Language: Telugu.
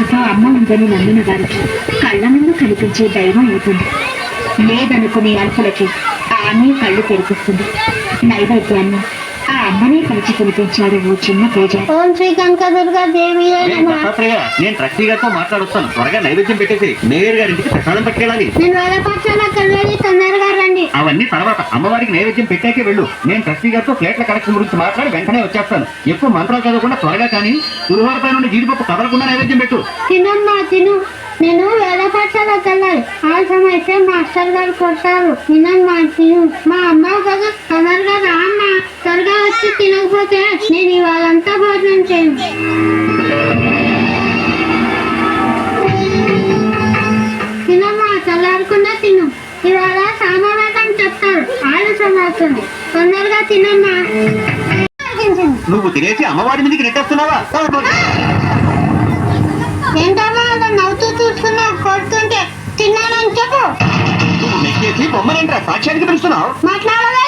ఉందని నమ్మిన వారికి కళ్ళ ముందు కనిపించే దైవం అవుతుంది. లేదనుకునే అల్పులకి ఆమె కళ్ళు తెరిపిస్తుంది. నైవేద్యాన్ని ఆ అమ్మనే కలిసి తినిపించాడు ఓ చిన్న పూజ. ఓం శ్రీ కనకదుర్గా దేవి నేను ట్రస్టీ గారితో మాట్లాడొస్తాను. త్వరగా నైవేద్యం పెట్టేసి మేయర్ గారింటికి ప్రసాదం పట్టుకెళ్ళాలి. నేను వెళ్ళి అవన్నీ తర్వాత అమ్మవారికి నైవేద్యం పెట్టాకే వెళ్ళు. నేను ట్రస్టీ గారితో ప్లేట్ల కలెక్షన్ గురించి మాట్లాడి వెంటనే వచ్చేస్తాను. ఎక్కువ మంత్రాలు చదవకుండా త్వరగా కానీ పులిహోరపై నుండి జీడిపప్పు కదలకుండా నైవేద్యం పెట్టు. తినమ్మా తిను. నేను వేల పక్షాలకు వెళ్ళాలి ఆలస్యం అయితే మాస్టర్ గారు కొడతారు. తినమ్మా తిను. మా అమ్మ కదా తొందరగా రా త్వరగా వచ్చి తినకపోతే నేను ఇవాళంతా భోజనం చేయను. తినమ్మా చల్లారకుండా తిను. ఇవాళ అవుతుంది తొందరగా తినమ్మా. నువ్వు తినేసి అమ్మవారి మీదకి నెట్టేస్తున్నావా? ఏంటమ్మా అలా నవ్వుతూ చూస్తున్నావు కొడుతుంటే తిన్నానని చెప్పు. నువ్వు నెట్టేసి బొమ్మనేంట్రా సాక్ష్యానికి పిలుస్తున్నావు. మాట్లాడవే.